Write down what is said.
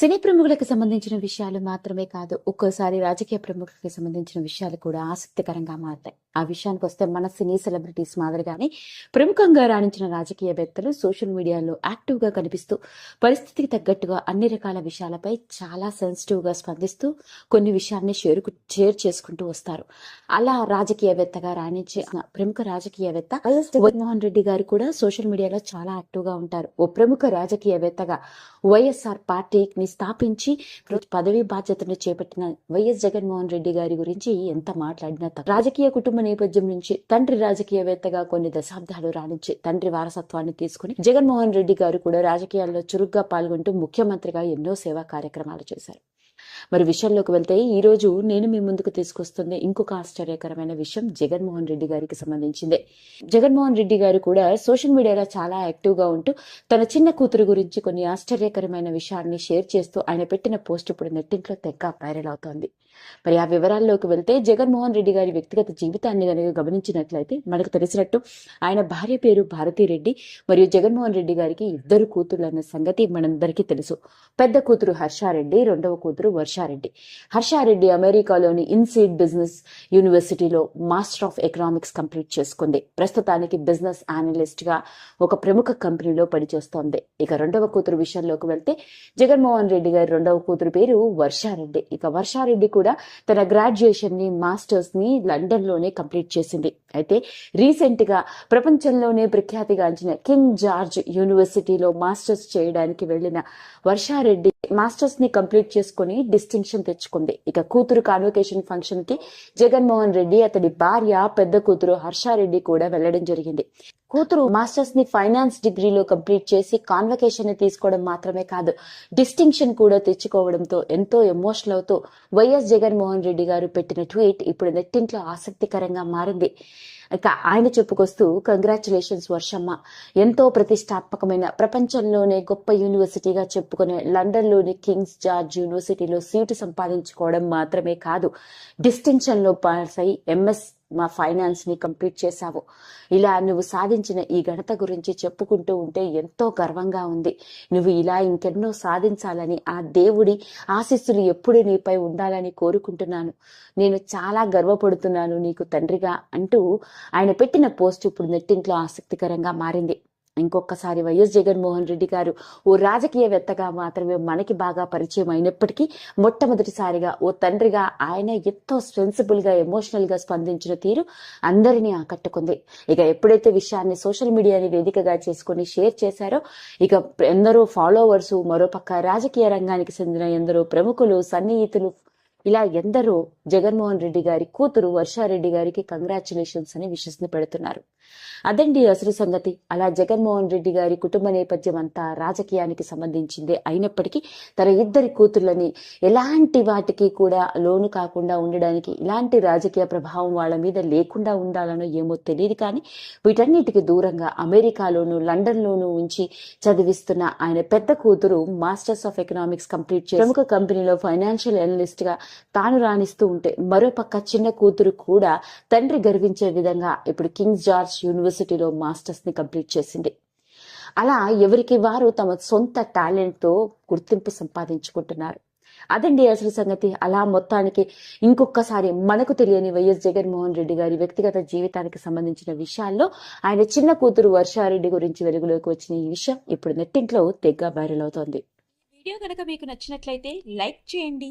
సినీ ప్రముఖులకు సంబంధించిన విషయాలు మాత్రమే కాదు ఒక్కోసారి రాజకీయ ప్రముఖులకు సంబంధించిన విషయాలు కూడా ఆసక్తికరంగా మారుతాయి. ఆ విషయానికి వస్తే మన సినీ సెలబ్రిటీస్ మాదిరిగానే ప్రముఖంగా రాణించిన రాజకీయవేత్తలు సోషల్ మీడియాలో యాక్టివ్గా కనిపిస్తూ పరిస్థితికి తగ్గట్టుగా అన్ని రకాల విషయాలపై చాలా సెన్సిటివ్గా స్పందిస్తూ కొన్ని విషయాన్ని షేర్ షేర్ చేసుకుంటూ వస్తారు. అలా రాజకీయవేత్తగా రాణించిన ప్రముఖ రాజకీయవేత్త జగన్మోహన్ రెడ్డి గారు కూడా సోషల్ మీడియాలో చాలా యాక్టివ్గా ఉంటారు. ఓ ప్రముఖ రాజకీయవేత్తగా వైఎస్ఆర్ పార్టీని స్థాపించి పదవి బాధ్యతను చేపట్టిన వైఎస్ జగన్మోహన్ రెడ్డి గారి గురించి ఎంత మాట్లాడినా రాజకీయ కుటుంబ నేపథ్యం నుంచి తండ్రి రాజకీయవేత్తగా కొన్ని దశాబ్దాలు రాణించి తండ్రి వారసత్వాన్ని తీసుకుని జగన్మోహన్ రెడ్డి గారు కూడా రాజకీయాల్లో చురుగ్గా పాల్గొంటూ ముఖ్యమంత్రిగా ఎన్నో సేవా కార్యక్రమాలు చేశారు. మరి విషయంలోకి వెళ్తే ఈ రోజు నేను మీ ముందుకు తీసుకొస్తుంది ఇంకొక ఆశ్చర్యకరమైన విషయం జగన్మోహన్ రెడ్డి గారికి సంబంధించిందే. జగన్మోహన్ రెడ్డి గారు కూడా సోషల్ మీడియాలో చాలా యాక్టివ్గా ఉంటూ తన చిన్న కూతురు గురించి కొన్ని ఆశ్చర్యకరమైన విషయాన్ని షేర్ చేస్తూ ఆయన పెట్టిన పోస్ట్ ఇప్పుడు నెట్టింట్లో తెగ వైరల్ అవుతోంది. మరి ఆ వివరాల్లోకి వెళ్తే జగన్మోహన్ రెడ్డి గారి వ్యక్తిగత జీవితాన్ని కనుక గమనించినట్లయితే మనకు తెలిసినట్టు ఆయన భార్య పేరు భారతిరెడ్డి మరియు జగన్మోహన్ రెడ్డి గారికి ఇద్దరు కూతుర్లు అన్న సంగతి మనందరికీ తెలుసు. పెద్ద కూతురు హర్షారెడ్డి రెండవ కూతురు వర్షారెడ్డి. హర్షారెడ్డి అమెరికాలోని ఇన్సీడ్ బిజినెస్ యూనివర్సిటీలో మాస్టర్ ఆఫ్ ఎకనామిక్స్ కంప్లీట్ చేసుకుంది. ప్రస్తుతానికి బిజినెస్ అనలిస్ట్గా ఒక ప్రముఖ కంపెనీలో పనిచేస్తోంది. ఇక రెండవ కూతురు విషయంలోకి వెళ్తే జగన్మోహన్ రెడ్డి గారి రెండవ కూతురు పేరు వర్షారెడ్డి. ఇక వర్షారెడ్డి కూడా తన గ్రాడ్యుయేషన్ని మాస్టర్స్ని లండన్లోనే కంప్లీట్ చేసింది. అయితే రీసెంట్గా ప్రపంచంలోనే ప్రఖ్యాతిగాంచిన కింగ్ జార్జ్ యూనివర్సిటీలో మాస్టర్స్ చేయడానికి వెళ్ళిన వర్షారెడ్డి మాస్టర్స్ని కంప్లీట్ చేసుకుని డిస్టింక్షన్ తెచ్చుకుంది. ఇక కూతురు కాన్వకేషన్ ఫంక్షన్కి జగన్మోహన్ రెడ్డి అతడి భార్య పెద్ద కూతురు హర్షారెడ్డి కూడా వెళ్ళడం జరిగింది. కూతురు మాస్టర్స్ని ఫైనాన్స్ డిగ్రీలో కంప్లీట్ చేసి కాన్వకేషన్ని తీసుకోవడం మాత్రమే కాదు డిస్టింక్షన్ కూడా తెచ్చుకోవడంతో ఎంతో ఎమోషనల్ అవుతూ వైఎస్ జగన్మోహన్ రెడ్డి గారు పెట్టిన ట్వీట్ ఇప్పుడు నెట్టింట్లో ఆసక్తికరంగా మారింది. ఆయన చెప్పుకొస్తూ కంగ్రాచులేషన్స్ వర్షమ్మ. ఎంతో ప్రతిష్టాత్మకమైన ప్రపంచంలోనే గొప్ప యూనివర్సిటీగా చెప్పుకునే లండన్లోని కింగ్స్ జార్జ్ యూనివర్సిటీలో సీటు సంపాదించుకోవడం మాత్రమే కాదు డిస్టింక్షన్లో పాస్ అయి ఎంఎస్ మా ఫైనాన్స్ని కంప్లీట్ చేశావు. ఇలా నువ్వు సాధించిన ఈ ఘనత గురించి చెప్పుకుంటూ ఉంటే ఎంతో గర్వంగా ఉంది. నువ్వు ఇలా ఇంకెన్నో సాధించాలని ఆ దేవుడి ఆశీస్సులు ఎప్పుడు నీపై ఉండాలని కోరుకుంటున్నాను. నేను చాలా గర్వపడుతున్నాను నీకు తండ్రిగా అంటూ ఆయన పెట్టిన పోస్ట్ ఇప్పుడు నెట్టింట్లో ఆసక్తికరంగా మారింది. ఇంకొకసారి వైఎస్ జగన్మోహన్ రెడ్డి గారు ఓ రాజకీయవేత్తగా మాత్రమే మనకి బాగా పరిచయం అయినప్పటికీ మొట్టమొదటిసారిగా ఓ తండ్రిగా ఆయన ఎంతో సెన్సిబుల్గా ఎమోషనల్గా స్పందించిన తీరు అందరినీ ఆకట్టుకుంది. ఇక ఎప్పుడైతే విషయాన్ని సోషల్ మీడియాని వేదికగా చేసుకుని షేర్ చేశారో ఇక ఎందరో ఫాలోవర్స్ మరోపక్క రాజకీయ రంగానికి చెందిన ఎందరో ప్రముఖులు సన్నిహితులు ఇలా ఎందరో జగన్మోహన్ రెడ్డి గారి కూతురు వర్షారెడ్డి గారికి కంగ్రాచులేషన్స్ అని విషస్ పెడుతున్నారు. అదండి అసలు సంగతి. అలా జగన్మోహన్ రెడ్డి గారి కుటుంబ నేపథ్యం అంతా రాజకీయానికి సంబంధించిందే అయినప్పటికీ తన ఇద్దరి కూతుర్లని ఎలాంటి వాటికి కూడా లోను కాకుండా ఉండడానికి ఇలాంటి రాజకీయ ప్రభావం వాళ్ళ మీద లేకుండా ఉండాలనో ఏమో తెలియదు కానీ వీటన్నిటికీ దూరంగా అమెరికాలోను లండన్లోను ఉంచి చదివిస్తున్న ఆయన పెద్ద కూతురు మాస్టర్స్ ఆఫ్ ఎకనామిక్స్ కంప్లీట్ చేసి ప్రముఖ కంపెనీలో ఫైనాన్షియల్ అనలిస్ట్గా తాను రాణిస్తూ ఉంటే మరోపక్క చిన్న కూతురు కూడా తండ్రి గర్వించే విధంగా ఇప్పుడు కింగ్స్ జార్జ్ యూనివర్సిటీలో మాస్టర్స్ని కంప్లీట్ చేసింది. అలా ఎవరికి వారు తమ సొంత టాలెంట్తో గుర్తింపు సంపాదించుకుంటున్నారు. అదండి అసలు సంగతి. అలా మొత్తానికి ఇంకొకసారి మనకు తెలియని వైఎస్ జగన్మోహన్ రెడ్డి గారి వ్యక్తిగత జీవితానికి సంబంధించిన విషయాల్లో ఆయన చిన్న కూతురు వర్షారెడ్డి గురించి వెలుగులోకి వచ్చిన ఈ విషయం ఇప్పుడు నెట్టింట్లో తెగ్గా వైరల్ అవుతోంది. వీడియో కనుక మీకు నచ్చినట్లయితే లైక్ చేయండి.